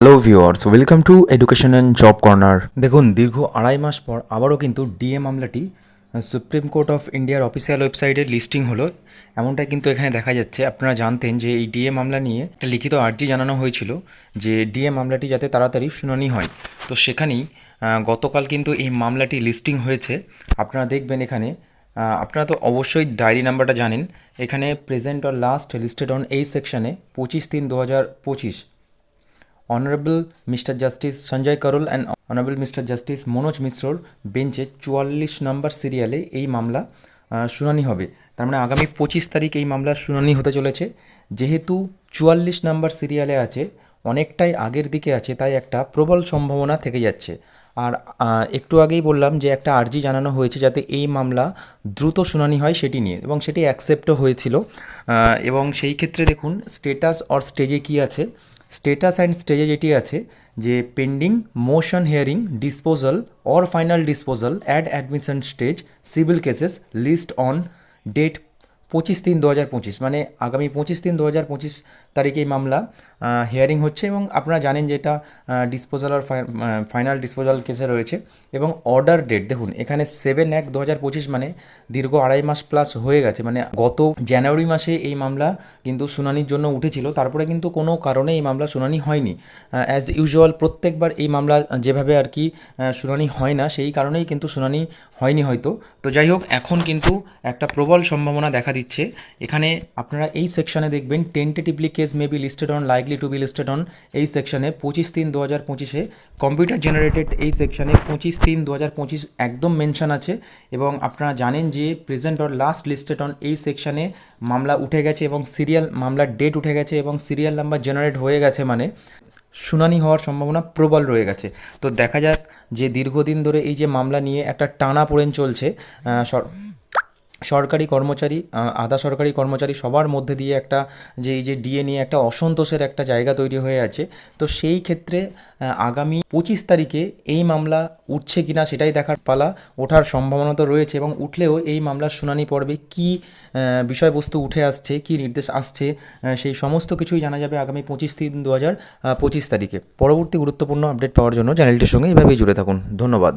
Hello viewers welcome to education and job corner দেখুন, দীর্ঘ আড়াই মাস পর আবারও কিন্তু ডিএ মামলাটি সুপ্রিম কোর্ট অফ ইন্ডিয়ার অফিসিয়াল ওয়েবসাইটে লিস্টিং হলো। এমনটাই কিন্তু এখানে দেখা যাচ্ছে। আপনারা জানতেন যে এই ডিএ মামলা নিয়ে একটা লিখিত আর্জি জানানো হয়েছিল যে ডিএ মামলাটি যাতে তাড়াতাড়ি শুনানি হয়। তো সেখানেই গতকাল কিন্তু এই মামলাটি লিস্টিং হয়েছে। আপনারা দেখবেন এখানে আপনারা তো অবশ্যই ডায়েরি নাম্বারটা জানেন। এখানে present or last listed on এই সেকশানে পঁচিশ তিন দু হাজার পঁচিশ। Honourable mister justice Sanjay Karol and honourable mister justice Manoj মিশ্রর বেঞ্চে চুয়াল্লিশ নম্বর সিরিয়ালে এই মামলা শুনানি হবে। তার মানে আগামী পঁচিশ তারিখ এই মামলার শুনানি হতে চলেছে। যেহেতু চুয়াল্লিশ নম্বর সিরিয়ালে আছে, অনেকটাই আগের দিকে আছে, তাই একটা প্রবল সম্ভাবনা থেকে যাচ্ছে। আর একটু আগেই বললাম যে একটা আর্জি জানানো হয়েছে যাতে এই মামলা দ্রুত শুনানি হয় সেটি নিয়ে, এবং সেটি অ্যাকসেপ্টও হয়েছিল। এবং সেই ক্ষেত্রে দেখুন স্টেটাস অর স্টেজে কি আছে স্টেটাস অ্যান্ড স্টেজে যেটি আছে, যে pending motion hearing disposal or final disposal ad admission stage civil cases list on date পঁচিশ তিন দু হাজার পঁচিশ মানে আগামী পঁচিশ তিন দু হাজার পঁচিশ তারিখে এই মামলা হিয়ারিং হচ্ছে এবং আপনারা জানেন যে এটা ডিসপোজাল আর ফাইনাল ডিসপোজাল কেসে রয়েছে এবং অর্ডার ডেট দেখুন, এখানে সেভেন এক দু হাজার পঁচিশ মানে দীর্ঘ আড়াই মাস প্লাস হয়ে গেছে মানে গত জানুয়ারি মাসে এই মামলা কিন্তু শুনানির জন্য উঠেছিল, তারপরে কিন্তু কোনো কারণে এই মামলা শুনানি হয়নি। অ্যাজ ইউজুয়াল প্রত্যেকবার এই মামলা যেভাবে আর কি শুনানি হয় না, সেই কারণেই কিন্তু শুনানি হয়নি হয়তো। তো যাই হোক, এখন কিন্তু একটা প্রবল সম্ভাবনা দেখা দিচ্ছে। এখানে আপনারা এই সেকশনে দেখবেন tentatively case may be listed on likely to be listed on এই সেকশনে পঁচিশ তিন দু হাজার পঁচিশে কম্পিউটার জেনারেটেড এই সেকশনে পঁচিশ তিন দু হাজার পঁচিশ একদম মেনশন আছে এবং আপনারা জানেন যে present or last listed on এই সেকশনে মামলা উঠে গেছে এবং সিরিয়াল মামলার ডেট উঠে গেছে এবং সিরিয়াল নাম্বার জেনারেট হয়ে গেছে মানে শুনানি হওয়ার সম্ভাবনা প্রবল রয়ে গেছে। তো দেখা যাক যে দীর্ঘদিন ধরে এই যে মামলা নিয়ে একটা টানা পড়েন চলছে সরকারি কর্মচারী আধা সরকারি কর্মচারী সবার মধ্যে দিয়ে একটা যে এই যে ডিএ নিয়ে একটা অসন্তোষের একটা জায়গা তৈরি হয়ে আছে। তো সেই ক্ষেত্রে আগামী পঁচিশ তারিখে এই মামলা উঠছে কিনা সেটাই দেখার পালা ওঠার সম্ভাবনা তো রয়েছে এবং উঠলেও এই মামলার শুনানি পর্বে কী বিষয়বস্তু উঠে আসছে, কী নির্দেশ আসছে সেই সমস্ত কিছুই জানা যাবে আগামী পঁচিশ তিন দু হাজার পঁচিশ তারিখে। পরবর্তী গুরুত্বপূর্ণ আপডেট পাওয়ার জন্য চ্যানেলটির সঙ্গে এভাবেই জুড়ে থাকুন। ধন্যবাদ।